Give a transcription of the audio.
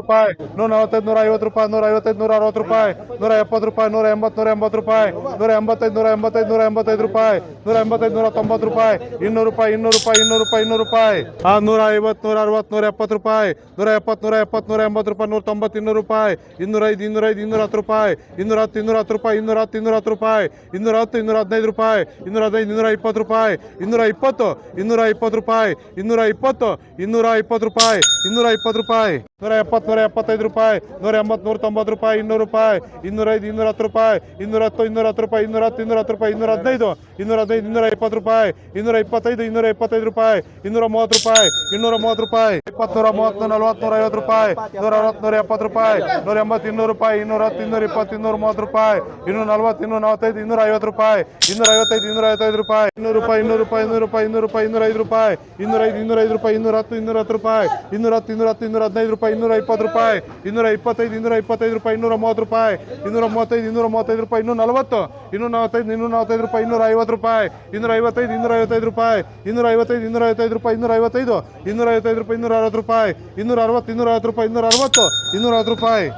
ರೂಪಾಯಿ. ನೂರ ನಲವತ್ತೈದು ನೂರ ಐವತ್ತು ರೂಪಾಯಿ, ನೂರ ಐವತ್ತೈದು, ನೂರ ಅರವತ್ತು ರೂಪಾಯಿ. ನೂರ ಎಪ್ಪತ್ತು ರೂಪಾಯಿ, ನೂರ ಎಂಬತ್ತು ನೂರ ಎಂಬತ್ತು ರೂಪಾಯಿ. ನೂರ ಎಂಬತ್ತೈದು ನೂರ ಎಂಬತ್ತೈದು ನೂರ ಎಂಬತ್ತೈದು ರೂಪಾಯಿ. ನೂರ ಎಂಬತ್ತೈದು, ನೂರ ತೊಂಬತ್ತು ರೂಪಾಯಿ. ಇನ್ನೂರು ರೂಪಾಯಿ ಇನ್ನೂರು ರೂಪಾಯಿ ಇನ್ನೂರು ರೂಪಾಯಿ ಇನ್ನೂರು ರೂಪಾಯಿ. ಆ ನೂರ ಐವತ್ತು, ನೂರ ಅರವತ್ತು, ನೂರ ಎಪ್ಪತ್ತು ರೂಪಾಯಿ. ನೂರ ಎಪ್ಪತ್ತು ನೂರ ಎಪ್ಪತ್ತು, ನೂರ ಎಂಬತ್ತು ರೂಪಾಯಿ, ನೂರ ತೊಂಬತ್ತು, ಇನ್ನೂರು ರೂಪಾಯಿ. ಇನ್ನೂರ ಐದು ಇನ್ನೂರ ಐದು, ಇನ್ನೂರ ಹತ್ತು ರೂಪಾಯಿ. ಇನ್ನೂರ ಹತ್ತು ಇನ್ನೂರ ಹತ್ತು ರೂಪಾಯಿ, ಇನ್ನೂರ ಹತ್ತು ಇನ್ನೂರ ಹತ್ತು ರೂಪಾಯಿ. ಇನ್ನೂರ ಹತ್ತು, ಇನ್ನೂರ ಹದಿನೈದು ರೂಪಾಯಿ. ಇನ್ನೂರ ಹದಿನೈದು, ಇನ್ನೂರ ಇಪ್ಪತ್ತು ರೂಪಾಯಿ. ಇನ್ನೂರ ಇಪ್ಪತ್ತು ಇನ್ನೂರ ಇಪ್ಪತ್ತು ರೂಪಾಯಿ. ಇನ್ನೂರ ಇಪ್ಪತ್ತು ಇನ್ನೂರ ಇಪ್ಪತ್ತು ರೂಪಾಯಿ. ಇನ್ನೂರ ಇಪ್ಪತ್ತು ರೂಪಾಯಿ. ನೂರ ಎಪ್ಪತ್ತು ನೂರ ಎಪ್ಪತ್ತೈದು ರೂಪಾಯಿ, ನೂರ ಎಂಬತ್ತು ನೂರ ತೊಂಬತ್ತು ರೂಪಾಯಿ, ಇನ್ನೂರು ರೂಪಾಯಿ ಇನ್ನೂರ ಐದು ಇನ್ನೂರ ಹತ್ತು ರೂಪಾಯಿ ಇನ್ನೂರ ಹತ್ತು ಇನ್ನೂರ ಹತ್ತು ರೂಪಾಯಿ ಇನ್ನೂರ ಹತ್ತು ಇನ್ನೂರ ಹತ್ತು ರೂಪಾಯಿ ಇನ್ನೂರ ಹದಿನೈದು ಇನ್ನೂರ ಹದಿನೈದು ಇನ್ನೂರ ಇಪ್ಪತ್ತು ರೂಪಾಯಿ, ಇನ್ನೂರ ಇಪ್ಪತ್ತೈದು ಇನ್ನೂರ ಇಪ್ಪತ್ತೈದು ರೂಪಾಯಿ, ಇನ್ನೂರ ಮೂವತ್ತು ರೂಪಾಯಿ, ಇನ್ನೂರ ಮೂವತ್ತು ರೂಪಾಯಿ ಇಪ್ಪತ್ತು ನೂರ ಮೂವತ್ತು ನಲವತ್ತು ನೂರ ಐವತ್ತು ರೂಪಾಯಿ, ನೂರ ಅರವತ್ತು ನೂರ ಎಪ್ಪತ್ತು ರೂಪಾಯಿ, ನೂರ ಎಂಬತ್ತು ಇನ್ನೂರು ರೂಪಾಯಿ ಇನ್ನೂರ ಹತ್ತು ಇನ್ನೂರ ಇಪ್ಪತ್ತು, ಇನ್ನೂರ ಮೂವತ್ತು ರೂಪಾಯಿ, ಇನ್ನೂರ ನಲ್ವತ್ತು, ಇನ್ನೂರ ನಲವತ್ತೈದು, ಇನ್ನೂರ ಐವತ್ತು ರೂಪಾಯಿ, ಇನ್ನೂರ ಐವತ್ತೈದು ಇನ್ನೂರ ಐವತ್ತೈದು ರೂಪಾಯಿ, ಇನ್ನೂರು ರೂಪಾಯಿ ಇನ್ನೂರು ರೂಪಾಯಿ ಇನ್ನೂರು ರೂಪಾಯಿ ಇನ್ನೂರು ರೂಪಾಯಿ ಇನ್ನೂರ ಐದು ರೂಪಾಯಿ ಇನ್ನೂರ ಐದು ಇನ್ನೂರ ಐದು ರೂಪಾಯಿ ಇನ್ನೂರ ಹತ್ತು ಇನ್ನೂರ ಹತ್ತು ರೂಪಾಯಿ ಇನ್ನೂರ ಹತ್ತು ಇನ್ನೂರ ಹತ್ತು ಇನ್ನೂರ ಹದಿನೈದು ರೂಪಾಯಿ, ಇನ್ನೂರ ಇಪ್ಪತ್ತು ರೂಪಾಯಿ ಇನ್ನೂರ ಇಪ್ಪತ್ತೈದು ಇನ್ನೂರ ಇಪ್ಪತ್ತೈದು ರೂಪಾಯಿ ಇನ್ನೂರ ಮೂವತ್ತು ರೂಪಾಯಿ ಇನ್ನೂರ ಮೂವತ್ತೈದು ಇನ್ನೂರ ಮೂವತ್ತೈದು ರೂಪಾಯಿ ಇನ್ನೂರ ನಲವತ್ತು ಇನ್ನೂರ ನಲವತ್ತೈದು ಇನ್ನೂರ ನಲವತ್ತೈದು ರೂಪಾಯಿ ಇನ್ನೂರ ಐವತ್ತು ರೂಪಾಯಿ ಇನ್ನೂರ ಐವತ್ತೈದು ಇನ್ನೂರ ಐವತ್ತೈದು ರೂಪಾಯಿ ಇನ್ನೂರ ಐವತ್ತೈದು ಇನ್ನೂರ ಐವತ್ತೈದು ರೂಪಾಯಿ ಇನ್ನೂರ ಐವತ್ತೈದು ಇನ್ನೂರ ಐವತ್ತೈದು ರೂಪಾಯಿ ಇನ್ನೂರ ಅರವತ್ತು ರೂಪಾಯಿ ಇನ್ನೂರ ಅರವತ್ತು ಇನ್ನೂರ ಐವತ್ತು ರೂಪಾಯಿ ಇನ್ನೂರ ಅರವತ್ತು ಇನ್ನೂರ ಅರವತ್ತು ರೂಪಾಯಿ